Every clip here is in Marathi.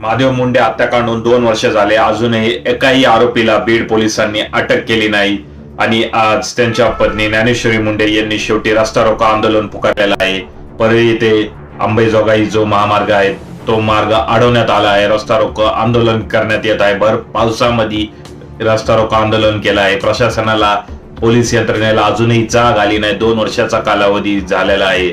महादेव मुंडे हत्याकांडून दोन वर्ष झाले. अजूनही एकाही आरोपीला बीड पोलिसांनी अटक केली नाही. आणि आज त्यांच्या पत्नी ज्ञानेश्वरी मुंडे यांनी शेवटी रस्ता रोको आंदोलन पुकारलेलं आहे. परळी ते अंबेजोगाई जो महामार्ग आहे तो मार्ग अडवण्यात आला आहे. रस्ता रोको आंदोलन करण्यात येत आहे. भर पावसामध्ये रस्ता रोको आंदोलन केलं आहे. प्रशासनाला पोलीस यंत्रणेला अजूनही जाग आली नाही. दोन वर्षाचा कालावधी झालेला आहे.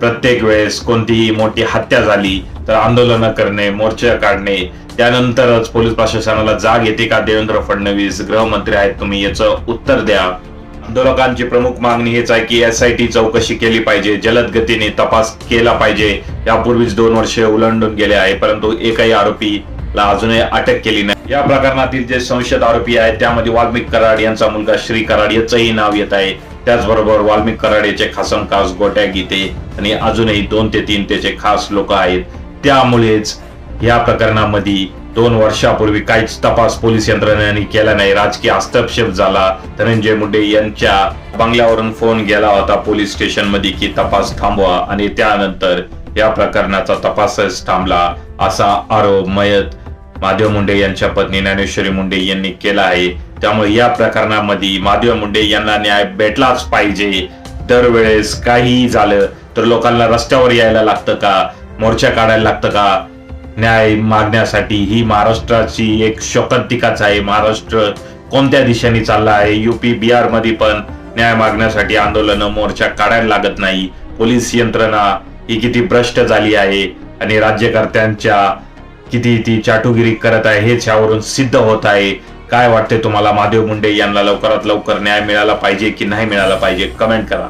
प्रत्येक वेळेस कोणतीही मोठी हत्या झाली तर आंदोलनं करणे मोर्चे काढणे त्यानंतरच पोलीस प्रशासनाला जाग येते का? देवेंद्र फडणवीस गृहमंत्री आहेत तुम्ही याचं उत्तर द्या. आंदोलकांची प्रमुख मागणी हेच आहे की एस आय टी चौकशी केली पाहिजे जलद गतीने तपास केला पाहिजे. यापूर्वीच दोन वर्षे उलंडून गेले आहे परंतु एकही आरोपीला अजूनही अटक केली नाही. या प्रकरणातील जे संशयित आरोपी आहेत त्यामध्ये वाल्मिक कराड यांचा मुलगा श्री कराड याचंही नाव येत आहे. त्याचबरोबर वाल्मिक कराड याचे खासम खास गोट्या गीते आणि अजूनही दोन ते तीन त्याचे खास लोक आहेत. त्यामुळेच या प्रकरणामध्ये दोन वर्षापूर्वी काहीच तपास पोलीस यंत्रणेने केला नाही. राजकीय हस्तक्षेप झाला. धनंजय मुंडे यांच्या बंगल्यावरून फोन गेला होता पोलीस स्टेशनमध्ये की तपास थांबवा आणि त्यानंतर या प्रकरणाचा तपासच थांबला असा आरोप मयत महादेव मुंडे यांच्या पत्नी ज्ञानेश्वरी मुंडे यांनी केला आहे. त्यामुळे या प्रकरणामध्ये महादेव मुंडे यांना न्याय भेटलाच पाहिजे. दरवेळेस काहीही झालं तर लोकांना रस्त्यावर यायला लागतं का? मोर्चा काढायला लागतं का? न्याय मागण्यासाठी ही महाराष्ट्राची एक शोकांतिकाच आहे. महाराष्ट्र कोणत्या दिशेने चालला आहे? युपी बिहारमध्ये पण न्याय मागण्यासाठी आंदोलन मोर्चा काढायला लागत नाही. पोलीस यंत्रणा ही किती भ्रष्ट झाली आहे आणि राज्यकर्त्यांच्या किती ती चाटुगिरी करत आहे हेच यावरून सिद्ध होत आहे. काय वाटते तुम्हाला? महादेव मुंडे यांना लवकरात लवकर न्याय मिळाला पाहिजे की नाही मिळाला पाहिजे? कमेंट करा.